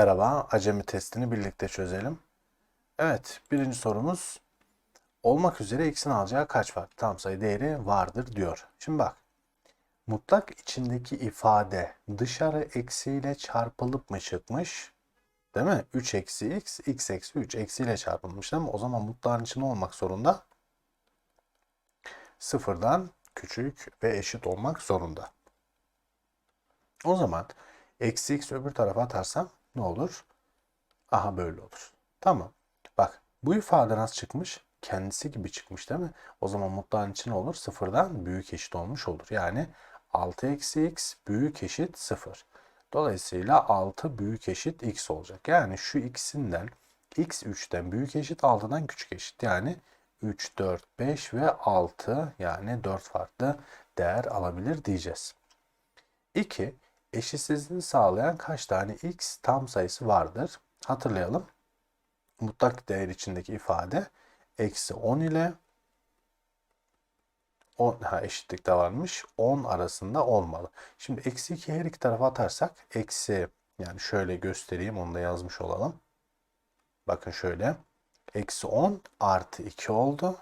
Merhaba, acemi testini birlikte çözelim. Evet, birinci sorumuz olmak üzere x'in alacağı kaç farklı tam sayı değeri vardır diyor. Şimdi bak, mutlak içindeki ifade dışarı eksiyle çarpılıp mı çıkmış? Değil mi? 3 eksi x, x eksi 3 eksiyle çarpılmış değil mi? O zaman mutlağın içinde olmak zorunda. Sıfırdan küçük ve eşit olmak zorunda. O zaman eksi x öbür tarafa atarsam ne olur? Aha böyle olur. Tamam. Bak bu ifade nasıl çıkmış? Kendisi gibi çıkmış değil mi? O zaman mutlağın içine olur? Sıfırdan büyük eşit olmuş olur. Yani 6 eksi x büyük eşit 0. Dolayısıyla 6 büyük eşit x olacak. Yani şu x'inden x 3'ten büyük eşit 6'dan küçük eşit. Yani 3, 4, 5 ve 6 yani 4 farklı değer alabilir diyeceğiz. 2. Eşitsizliğini sağlayan kaç tane x tam sayısı vardır? Hatırlayalım. Mutlak değer içindeki ifade eksi 10 ile 10 ha, eşitlik de varmış. 10 arasında olmalı. Şimdi eksi 2 her iki tarafa atarsak eksi yani şöyle göstereyim onu da yazmış olalım. Bakın şöyle. Eksi 10 artı 2 oldu.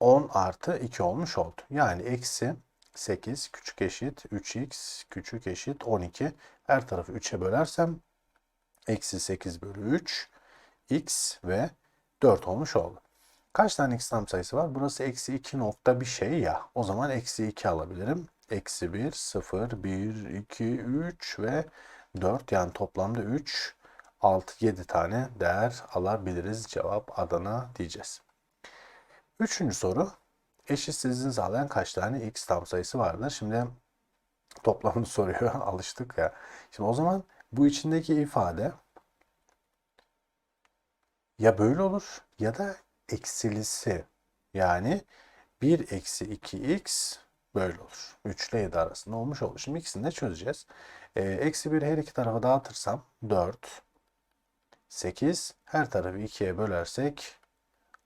10 artı 2 olmuş oldu. Yani eksi 8 küçük eşit 3x küçük eşit 12. Her tarafı 3'e bölersem eksi 8 bölü 3 x ve 4 olmuş oldu. Kaç tane x tam sayısı var? Burası eksi 2 nokta bir şey ya. O zaman eksi 2 alabilirim. Eksi 1, 0, 1, 2, 3 ve 4 yani toplamda 3, 6, 7 tane değer alabiliriz. Cevap Adana diyeceğiz. Üçüncü soru. Eşitsizliğini sağlayan kaç tane x tam sayısı vardır? Şimdi toplamını soruyor. Alıştık ya. Şimdi o zaman bu içindeki ifade ya böyle olur ya da eksilisi. Yani 1 eksi 2x böyle olur. 3 ile 7 arasında olmuş olur. Şimdi ikisini de çözeceğiz. Ee, eksi 1 her iki tarafa dağıtırsam 4, 8. Her tarafı 2'ye bölersek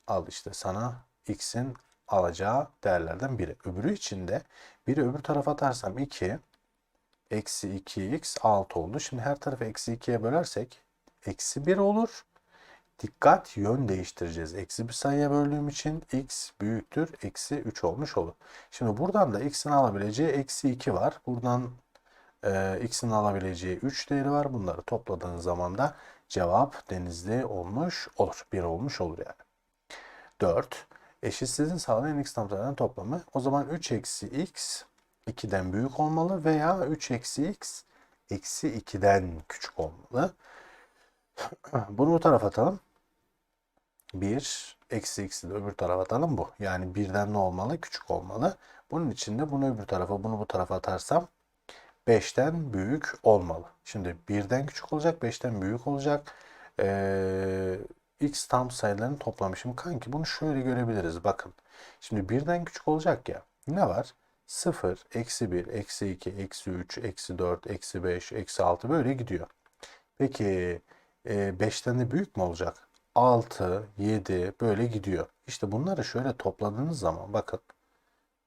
al işte sana x'in alacağı değerlerden biri. Öbürü için de biri öbür tarafa atarsam 2 eksi 2x 6 oldu. Şimdi her tarafı eksi 2'ye bölersek eksi 1 olur. Dikkat yön değiştireceğiz. Eksi bir sayıya böldüğüm için x büyüktür. Eksi 3 olmuş olur. Şimdi buradan da x'in alabileceği eksi 2 var. Buradan e, x'in alabileceği 3 değeri var. Bunları topladığınız zaman da cevap denizli olmuş olur. 1 olmuş olur yani. 4. Eşitsizliğin sağlayan x sayıların toplamı. O zaman 3 eksi x 2'den büyük olmalı veya 3 eksi x eksi 2'den küçük olmalı. Bunu bu tarafa atalım. 1 eksi x'i de öbür tarafa atalım bu. Yani birden ne olmalı? Küçük olmalı. Bunun için de bunu öbür tarafa bunu bu tarafa atarsam 5'ten büyük olmalı. Şimdi birden küçük olacak 5'ten büyük olacak. Ee, x tam sayıların toplamı. Kanki bunu şöyle görebiliriz. Bakın. Şimdi birden küçük olacak ya. Ne var? 0, eksi 1, eksi 2, eksi 3, eksi 4, eksi 5, eksi 6 böyle gidiyor. Peki 5'ten de büyük mü olacak? 6, 7 böyle gidiyor. İşte bunları şöyle topladığınız zaman bakın.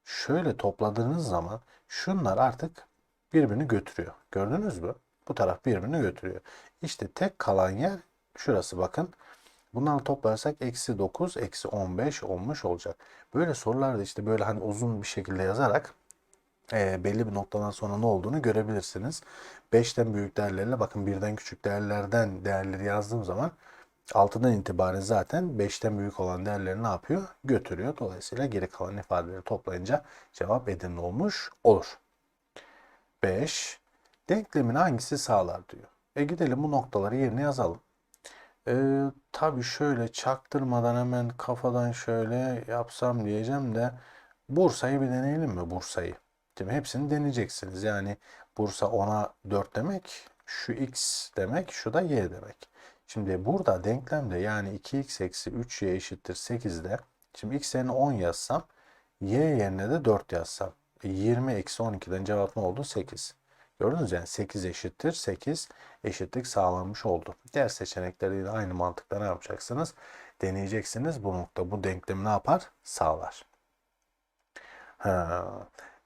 Şöyle topladığınız zaman şunlar artık birbirini götürüyor. Gördünüz mü? Bu taraf birbirini götürüyor. İşte tek kalan yer şurası bakın. Bunları toplarsak eksi 9, eksi 15 olmuş olacak. Böyle sorularda işte böyle hani uzun bir şekilde yazarak e, belli bir noktadan sonra ne olduğunu görebilirsiniz. 5'ten büyük değerlerle bakın birden küçük değerlerden değerleri yazdığım zaman 6'dan itibaren zaten 5'ten büyük olan değerleri ne yapıyor? Götürüyor. Dolayısıyla geri kalan ifadeleri toplayınca cevap Edirne olmuş olur. 5. Denklemin hangisi sağlar diyor. E gidelim bu noktaları yerine yazalım. Ee, tabii şöyle çaktırmadan hemen kafadan şöyle yapsam diyeceğim de Bursa'yı bir deneyelim mi Bursa'yı? Mi? Hepsini deneyeceksiniz. Yani Bursa 10'a 4 demek, şu x demek, şu da y demek. Şimdi burada denklemde yani 2x eksi 3y eşittir 8'de şimdi x yerine 10 yazsam y yerine de 4 yazsam 20 eksi 12'den cevap ne oldu? 8. Gördünüz yani 8 eşittir 8 eşitlik sağlanmış oldu. Diğer seçenekleri yine aynı mantıkla ne yapacaksınız? Deneyeceksiniz. Bu nokta bu denklemi ne yapar? Sağlar. Ha,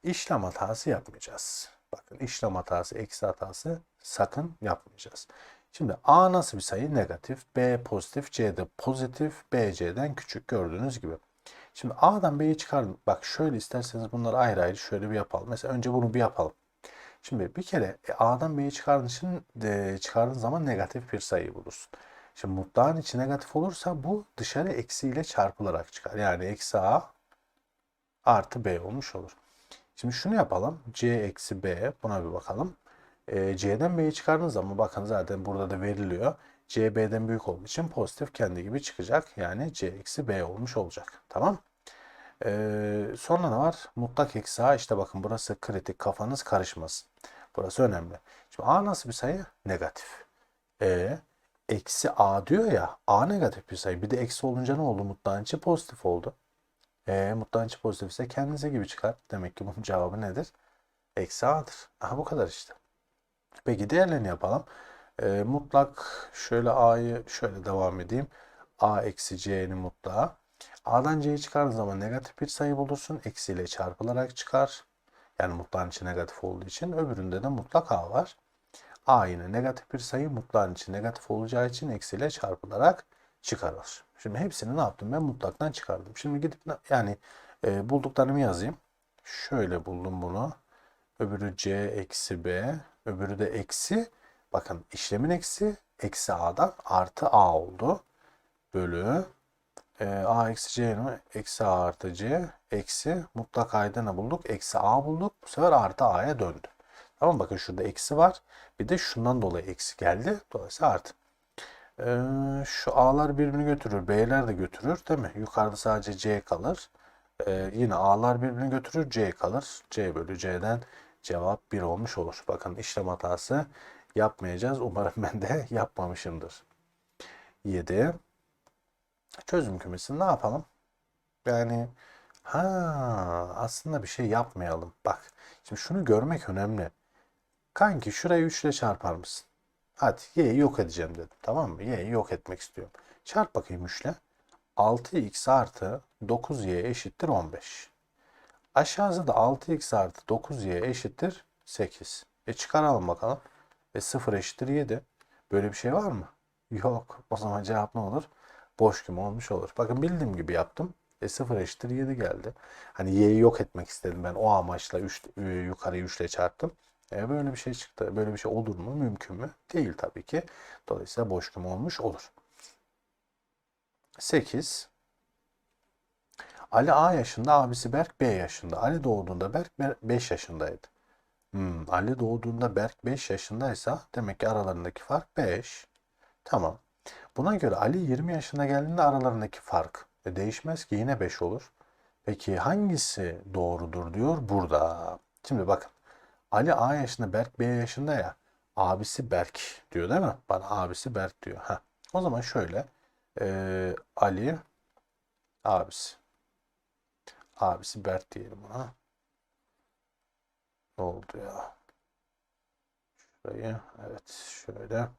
işlem hatası yapmayacağız. Bakın işlem hatası, eksi hatası sakın yapmayacağız. Şimdi A nasıl bir sayı? Negatif. B pozitif. C de pozitif. B C'den küçük gördüğünüz gibi. Şimdi A'dan B'yi çıkardım. Bak şöyle isterseniz bunları ayrı ayrı şöyle bir yapalım. Mesela önce bunu bir yapalım. Şimdi bir kere e, A'dan B'yi çıkardığın için e, çıkardığın zaman negatif bir sayı bulursun. Şimdi mutlağın içi negatif olursa bu dışarı eksiyle çarpılarak çıkar. Yani eksi A artı B olmuş olur. Şimdi şunu yapalım. C eksi B buna bir bakalım. E, C'den B'yi çıkardığınız zaman bakın zaten burada da veriliyor. C B'den büyük olduğu için pozitif kendi gibi çıkacak. Yani C eksi B olmuş olacak. Tamam. Ee, sonra ne var? Mutlak eksi A. İşte bakın burası kritik. Kafanız karışmasın. Burası önemli. Şimdi A nasıl bir sayı? Negatif. E eksi A diyor ya. A negatif bir sayı. Bir de eksi olunca ne oldu? Mutlağın içi pozitif oldu. E mutlağın içi pozitif ise kendinize gibi çıkar. Demek ki bunun cevabı nedir? Eksi A'dır. Aha bu kadar işte. Peki diğerlerini yapalım. E, mutlak şöyle A'yı şöyle devam edeyim. A eksi C'nin mutlağı. A'dan C'yi çıkardığın zaman negatif bir sayı bulursun. Eksiyle çarpılarak çıkar. Yani mutlağın içi negatif olduğu için. Öbüründe de mutlak A var. A yine negatif bir sayı. Mutlağın içi negatif olacağı için eksiyle çarpılarak çıkarılır. Şimdi hepsini ne yaptım? Ben mutlaktan çıkardım. Şimdi gidip yani e, bulduklarımı yazayım. Şöyle buldum bunu. Öbürü C eksi B. Öbürü de eksi. Bakın işlemin eksi eksi A'dan artı A oldu. Bölü e, A eksi C mi? Eksi A artı C eksi mutlak A'da ne bulduk? Eksi A bulduk. Bu sefer artı A'ya döndü. Tamam bakın şurada eksi var. Bir de şundan dolayı eksi geldi. Dolayısıyla artı. Ee, şu A'lar birbirini götürür. B'ler de götürür. Değil mi? Yukarıda sadece C kalır. Ee, yine A'lar birbirini götürür. C kalır. C bölü C'den cevap 1 olmuş olur. Bakın işlem hatası yapmayacağız. Umarım ben de yapmamışımdır. 7. Çözüm kümesini ne yapalım? Yani ha aslında bir şey yapmayalım. Bak şimdi şunu görmek önemli. Kanki şurayı 3 ile çarpar mısın? Hadi y'yi yok edeceğim dedim. Tamam mı? Y'yi yok etmek istiyorum. Çarp bakayım 3 ile. 6x artı 9y eşittir 15. Aşağıda da 6x artı 9y eşittir 8. E çıkaralım bakalım. E 0 eşittir 7. Böyle bir şey var mı? Yok. O zaman cevap ne olur? Boş küme olmuş olur. Bakın bildiğim gibi yaptım. E 0 eşittir 7 geldi. Hani y'yi yok etmek istedim ben. O amaçla 3, yukarıyı 3 ile çarptım. E böyle bir şey çıktı. Böyle bir şey olur mu? Mümkün mü? Değil tabii ki. Dolayısıyla boş küme olmuş olur. 8. Ali A yaşında, abisi Berk B yaşında. Ali doğduğunda Berk 5 yaşındaydı. Hmm, Ali doğduğunda Berk 5 yaşındaysa demek ki aralarındaki fark 5. Tamam. Buna göre Ali 20 yaşına geldiğinde aralarındaki fark e, değişmez ki yine 5 olur. Peki hangisi doğrudur diyor burada. Şimdi bakın. Ali A yaşında Berk B yaşında ya. Abisi Berk diyor değil mi? Bana abisi Berk diyor. Heh. O zaman şöyle. E, Ali abisi. Abisi Berk diyelim ona. Ne oldu ya? Şurayı evet şöyle.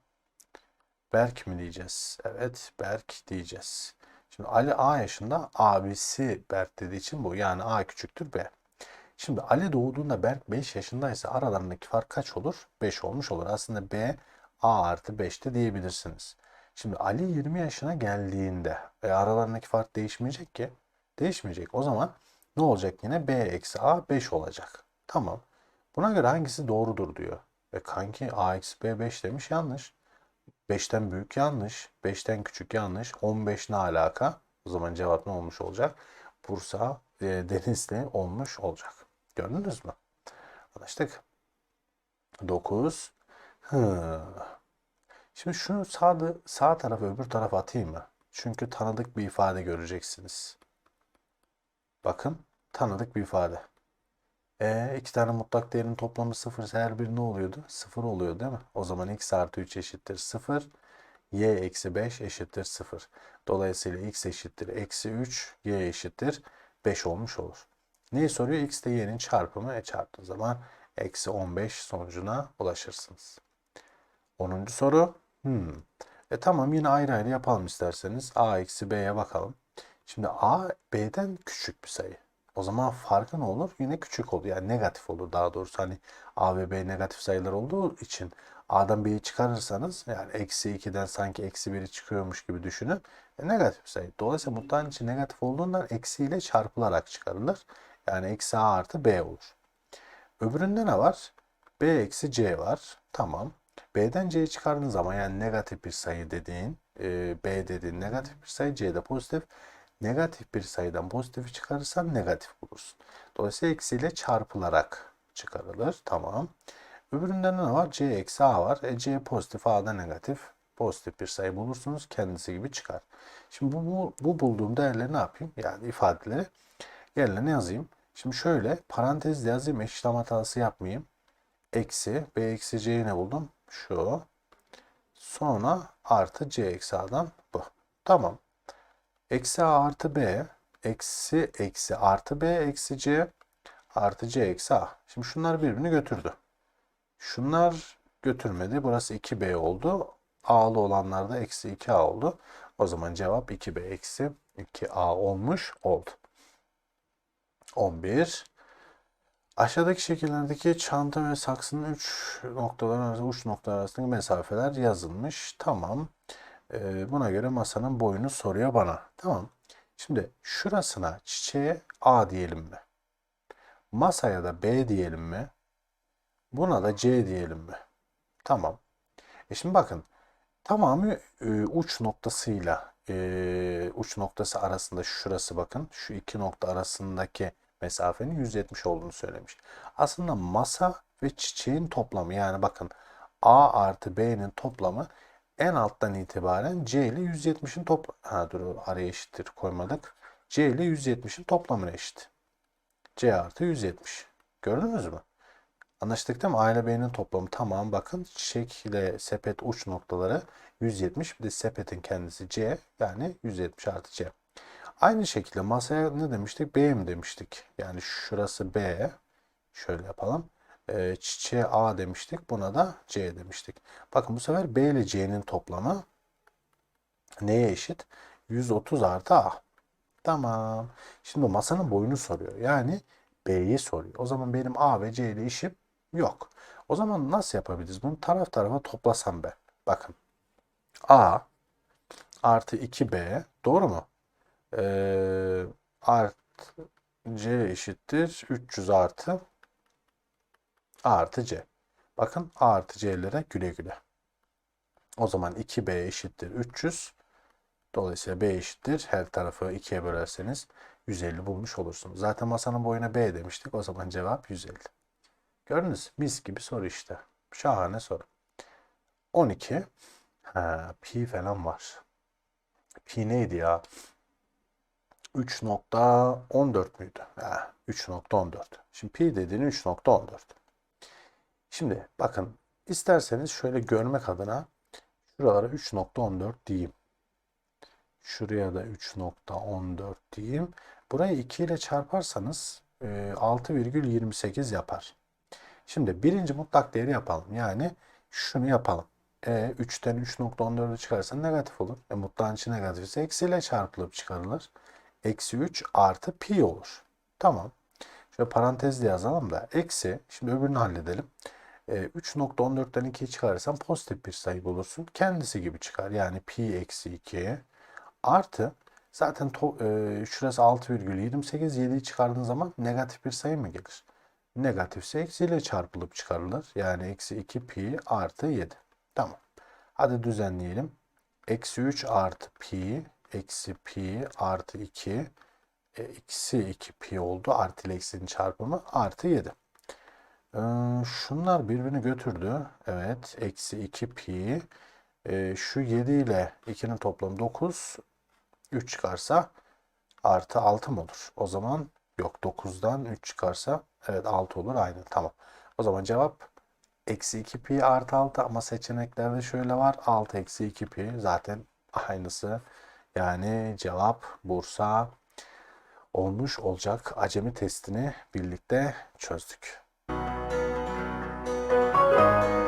Berk mi diyeceğiz? Evet Berk diyeceğiz. Şimdi Ali A yaşında abisi Berk dediği için bu. Yani A küçüktür B. Şimdi Ali doğduğunda Berk 5 yaşındaysa aralarındaki fark kaç olur? 5 olmuş olur. Aslında B A artı 5'te diyebilirsiniz. Şimdi Ali 20 yaşına geldiğinde e, aralarındaki fark değişmeyecek ki. Değişmeyecek. O zaman ne olacak yine? B eksi A 5 olacak. Tamam. Buna göre hangisi doğrudur diyor. E kanki A eksi B 5 demiş yanlış. 5'ten büyük yanlış. 5'ten küçük yanlış. 15 ne alaka? O zaman cevap ne olmuş olacak? Bursa e, Denizli olmuş olacak. Gördünüz mü? Anlaştık. 9. Hı. Şimdi şunu sağ, sağ tarafa öbür tarafa atayım mı? Çünkü tanıdık bir ifade göreceksiniz. Bakın tanıdık bir ifade. E iki tane mutlak değerin toplamı 0 her biri ne oluyordu? 0 oluyor değil mi? O zaman x artı 3 eşittir 0. y eksi 5 eşittir 0. Dolayısıyla x eşittir eksi 3. y eşittir 5 olmuş olur. Neyi soruyor? x de y'nin çarpımı. E çarptığı zaman eksi 15 sonucuna ulaşırsınız. 10. soru. Hmm. E tamam yine ayrı ayrı yapalım isterseniz. a eksi b'ye bakalım. Şimdi a b'den küçük bir sayı. O zaman farkı ne olur? Yine küçük olur. Yani negatif olur daha doğrusu. Hani A ve B negatif sayılar olduğu için A'dan B'yi çıkarırsanız yani eksi 2'den sanki eksi 1'i çıkıyormuş gibi düşünün. E, negatif sayı. Dolayısıyla mutlağın içi negatif olduğundan eksiyle çarpılarak çıkarılır. Yani eksi A artı B olur. Öbüründe ne var? B eksi C var. Tamam. B'den C'yi çıkardığın zaman yani negatif bir sayı dediğin, e, B dediğin negatif bir sayı, C'de pozitif. Negatif bir sayıdan pozitifi çıkarırsan negatif bulursun. Dolayısıyla eksiyle çarpılarak çıkarılır. Tamam. Öbüründe ne var? C eksi A var. E, C pozitif, A da negatif. Pozitif bir sayı bulursunuz. Kendisi gibi çıkar. Şimdi bu, bu, bu bulduğum değerleri ne yapayım? Yani ifadeleri yerlerine yazayım. Şimdi şöyle parantezle yazayım. Eşitlem hatası yapmayayım. Eksi B eksi C'yi ne buldum? Şu. Sonra artı C eksi A'dan bu. Tamam. Eksi A artı B. Eksi eksi artı B eksi C artı C eksi A. Şimdi şunlar birbirini götürdü. Şunlar götürmedi. Burası 2B oldu. A'lı olanlar da eksi 2A oldu. O zaman cevap 2B eksi 2A olmuş oldu. 11. Aşağıdaki şekillerdeki çanta ve saksının uç noktalar arasında uç noktalar arasındaki mesafeler yazılmış. Tamam. Ee, buna göre masanın boyunu soruyor bana. Tamam. Şimdi şurasına çiçeğe A diyelim mi? Masaya da B diyelim mi? Buna da C diyelim mi? Tamam. E şimdi bakın tamamı e, uç noktasıyla e, uç noktası arasında şurası bakın şu iki nokta arasındaki mesafenin 170 olduğunu söylemiş. Aslında masa ve çiçeğin toplamı yani bakın A artı B'nin toplamı en alttan itibaren C ile 170'in toplamı. Ha dur araya eşittir koymadık. C ile 170'in toplamına eşit. C artı 170. Gördünüz mü? Anlaştık değil mi? A ile B'nin toplamı tamam. Bakın çiçek ile sepet uç noktaları 170. Bir de sepetin kendisi C. Yani 170 artı C. Aynı şekilde masaya ne demiştik? B mi demiştik? Yani şurası B. Şöyle yapalım. E, çiçeğe A demiştik. Buna da C demiştik. Bakın bu sefer B ile C'nin toplamı neye eşit? 130 artı A. Tamam. Şimdi masanın boyunu soruyor. Yani B'yi soruyor. O zaman benim A ve C ile işim yok. O zaman nasıl yapabiliriz? Bunu taraf tarafa toplasam ben. Bakın. A artı 2B doğru mu? Ee, art C eşittir 300 artı A artı C. Bakın A artı C'lere güle güle. O zaman 2B eşittir 300. Dolayısıyla B eşittir. Her tarafı 2'ye bölerseniz 150 bulmuş olursunuz. Zaten masanın boyuna B demiştik. O zaman cevap 150. Gördünüz mis gibi soru işte. Şahane soru. 12. Ha, pi falan var. Pi neydi ya? 3.14 müydü? Ha, 3.14. Şimdi pi dediğini 3.14. Şimdi bakın isterseniz şöyle görmek adına şuralara 3.14 diyeyim. Şuraya da 3.14 diyeyim. Burayı 2 ile çarparsanız 6,28 yapar. Şimdi birinci mutlak değeri yapalım. Yani şunu yapalım. E, 3'ten 3.14'ü çıkarsan negatif olur. E, mutlağın içi negatif ise eksiyle çarpılıp çıkarılır. Eksi 3 artı pi olur. Tamam. Şöyle parantezle yazalım da. Eksi. Şimdi öbürünü halledelim. E, 3.14'ten 2'yi çıkarırsan pozitif bir sayı bulursun. Kendisi gibi çıkar. Yani pi eksi 2 artı zaten to, e, şurası 6,28 7'yi çıkardığın zaman negatif bir sayı mı gelir? Negatifse eksiyle çarpılıp çıkarılır. Yani eksi 2 pi artı 7. Tamam. Hadi düzenleyelim. Eksi 3 artı pi eksi pi artı 2 e, eksi 2 pi oldu. Artı ile eksinin çarpımı artı 7. Ee, şunlar birbirini götürdü. Evet. Eksi 2 pi. Ee, şu 7 ile 2'nin toplamı 9. 3 çıkarsa artı 6 mı olur? O zaman yok 9'dan 3 çıkarsa evet 6 olur. Aynı. Tamam. O zaman cevap eksi 2 pi artı 6 ama seçeneklerde şöyle var. 6 eksi 2 pi zaten aynısı. Yani cevap Bursa olmuş olacak. Acemi testini birlikte çözdük. Música